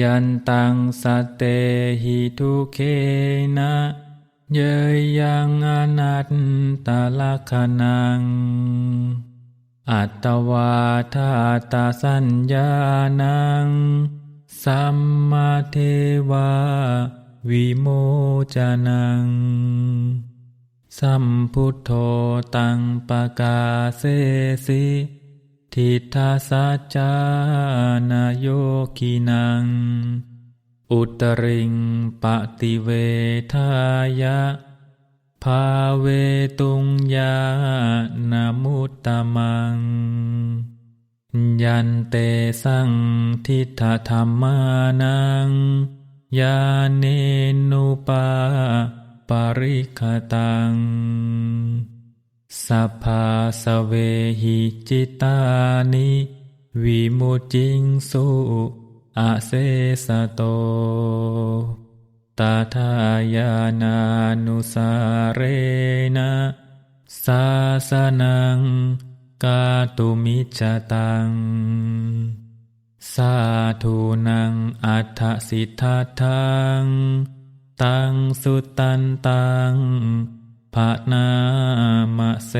ยันตังสตเตหิทุเคนะ เยยยังอนัตตลักขณัง อัตตวาทาตาสัญญานัง สัมมาเทวา วิโมจานัง สัมพุทโธตังปะกาเสสิ ทิทาสัจจานโยกินัง อุตริงปฏิเวทายะ ภาเวตุงยานามุตตมัง ยันเตสังทิฏฐธรรมานัง ยาเนนุปาปริคตัง สัพพาสเวหิจิตานิวิมุจิงสุอาเสสโต ตาทายานานุสาเรนะสาสนังกาตุมิจตัง สาธุนังอัฏฐสิทธัง ตังสุตันตัง ภะนามะเส